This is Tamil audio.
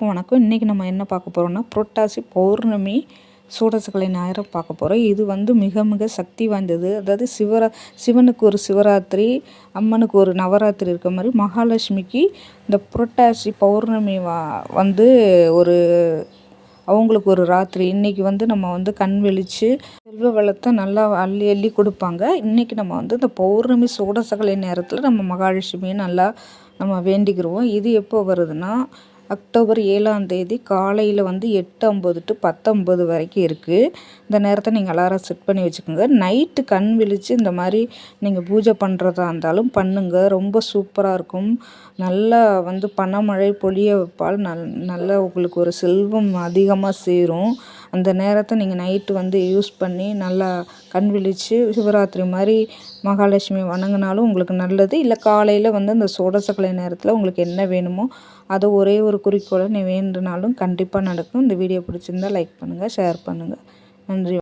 எல்லாருக்கும் வணக்கம். இன்றைக்கி நம்ம என்ன பார்க்க போகிறோம்னா புரட்டாசி பௌர்ணமி சூடசகலை ஞாயிறு பார்க்க போகிறோம் இது வந்து மிக மிக சக்தி வாய்ந்தது. அதாவது சிவரா சிவனுக்கு ஒரு சிவராத்திரி அம்மனுக்கு ஒரு நவராத்திரி இருக்க மாதிரி மகாலட்சுமிக்கு இந்த புரட்டாசி பௌர்ணமி வா வந்து ஒரு அவங்களுக்கு ஒரு ராத்திரி. இன்றைக்கி வந்து நம்ம வந்து கண் விழித்து செல்வ வளத்தை நல்லா அள்ளி அள்ளி கொடுப்பாங்க. இன்றைக்கி நம்ம வந்து இந்த பௌர்ணமி சூடசகலை நேரத்தில் நம்ம மகாலட்சுமியை நல்லா நம்ம வேண்டிக்கிடுவோம் இது எப்போ வருதுன்னா அக்டோபர் ஏழாம் தேதி காலையில் வந்து எட்டு ஐம்பது டு பத்தொம்பது வரைக்கும் இருக்குது இந்த நேரத்தை நீங்கள் அலாரம் செட் பண்ணி வச்சுக்கோங்க. நைட்டு கண் விழித்து இந்த மாதிரி நீங்கள் பூஜை பண்ணுறதா இருந்தாலும் பண்ணுங்கள் ரொம்ப சூப்பராக இருக்கும். நல்லா வந்து பணமழை பொழிய வைப்பால் நல் நல்ல உங்களுக்கு ஒரு செல்வம் அதிகமாக சேரும். அந்த நேரத்தை நீங்கள் நைட்டு வந்து யூஸ் பண்ணி நல்லா கண் விழித்து சிவராத்திரி மாதிரி மகாலட்சுமி வணங்கினாலும் உங்களுக்கு நல்லது. இல்லை காலையில் வந்து அந்த சோடசக்கலை நேரத்தில் உங்களுக்கு என்ன வேணுமோ அதை ஒரே ஒரு குறிக்கோளை நீ வேண்டுனாலும் கண்டிப்பாக நடக்கும். இந்த வீடியோ பிடிச்சிருந்தா லைக் பண்ணுங்கள் ஷேர் பண்ணுங்கள் நன்றி.